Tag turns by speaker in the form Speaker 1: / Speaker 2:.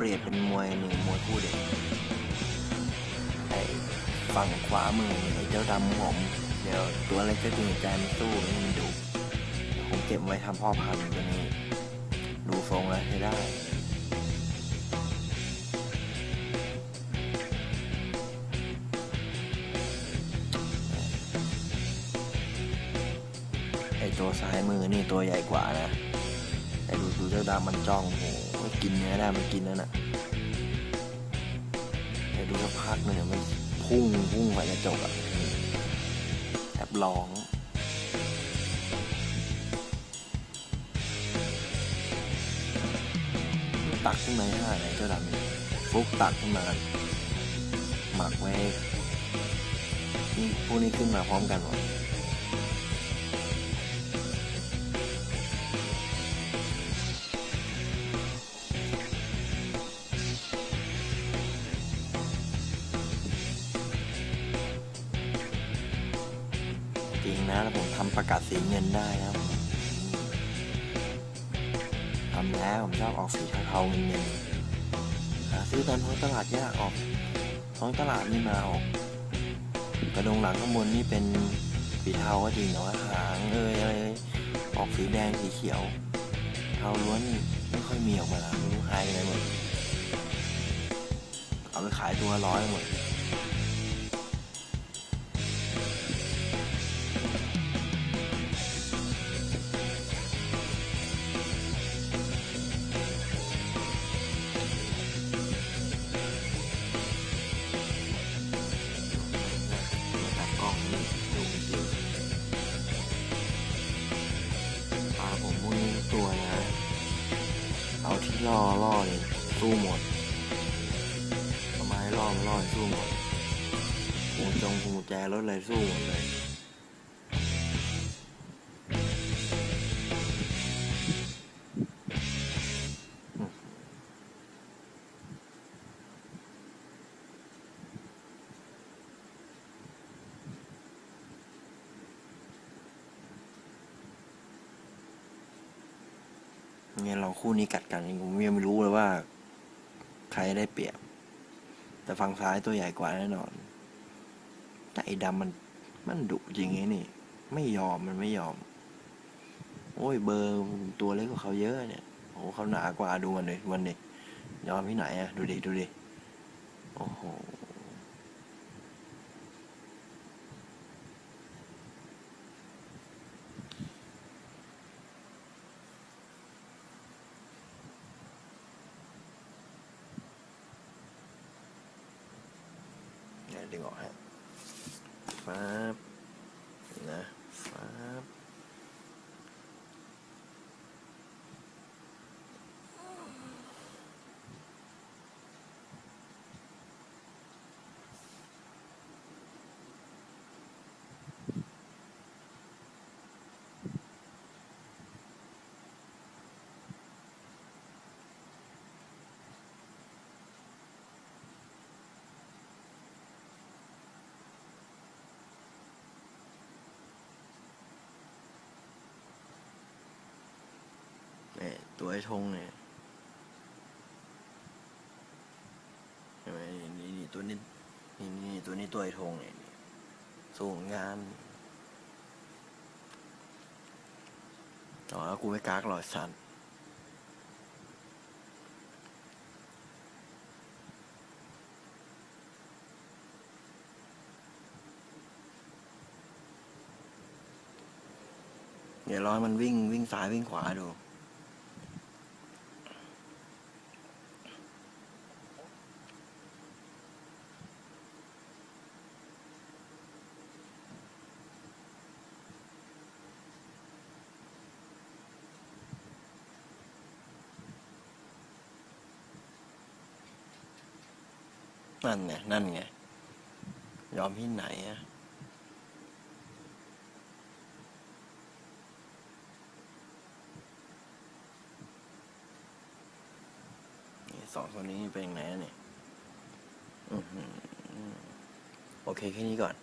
Speaker 1: เปลี่ยนเป็นมวยหนึ่งมวยคู่เด็กไอ้ฝั่งขวามือไอ้เจ้าดำผมเดี๋ยวตัวเล็กก็จริงใจมันสู้มันดุผมเก็บไว้ทำพ่อพันตัวนี้ ดูทรงแล้วใช้ได้ไอตัวซ้ายมือนี่ตัวใหญ่กว่านะ แต่ดูดูเจ้าดำมันจ้องโห กินเนื้อได้มันกินแล้วนะแต่ดูสักพักหนึ่งมันพุ่งพุ่งไปกระจกอะแอบร้องตักขึ้นมาให้ได้ไหนเจ้าดำนี่ฟุกตักขึ้นมาหมักไว้พวกนี้ขึ้นมาพร้อมกันหมด นะแล้วผมทำประกาศสีเงินได้นะผมทำแล้วผมชอบออกสีเทาๆเงินๆหาซื้อตามท้องตลาดยากออกท้องตลาดนี่มาออก กระดงหลังข้างบนนี่เป็นสีเทาก็จริงแต่ว่าหางเอ้ยอะไรออกสีแดงสีเขียว เทาล้วนไม่ค่อยมีออกมาแล้วไม่รู้หายไปไหนหมดเอาไปขายตัวร้อยหมด ผมพวกนี้ตัวนะ เอาที่ล่อล่อนี่สู้หมดเอาไม้ล่อมาล่อสู้หมดหูจงหูแจรถเลยสู้หมดเลย เนี่ยเราคู่นี้กัดกันผมยังไม่รู้เลยว่า ใครได้เปรียบ แต่ฝั่งซ้ายตัวใหญ่กว่าแน่นอน แต่ไอ้ดำมันมันดุจริงไงนี่ ไม่ยอมมันไม่ยอม โอ้ยเบอร์ตัวเล็กกว่าเขาเยอะเนี่ยโอ้เขาหนากว่าดูมันเลยมันดิยอมที่ไหนอะดูดิดูดิโอ้โห ดึงออกให้ฟ้าบนะฟ้า ตัวไอ้ธงเนี่ยเห็นไหมนี่นี่ตัวนี้นี่นี่ตัวนี้ตัวไอ้ธงเนี่ยส่งงานอ๋อแล้วกูไม่กากหรอกสันเดี๋ยวรอให้มันวิ่งวิ่งซ้ายวิ่งขวาดู นั่นไงนั่นไง ยอมที่ไหนอะสองตัวนี้เป็นไงเนี่ยอื้อหือโอเค แค่นี้ก่อน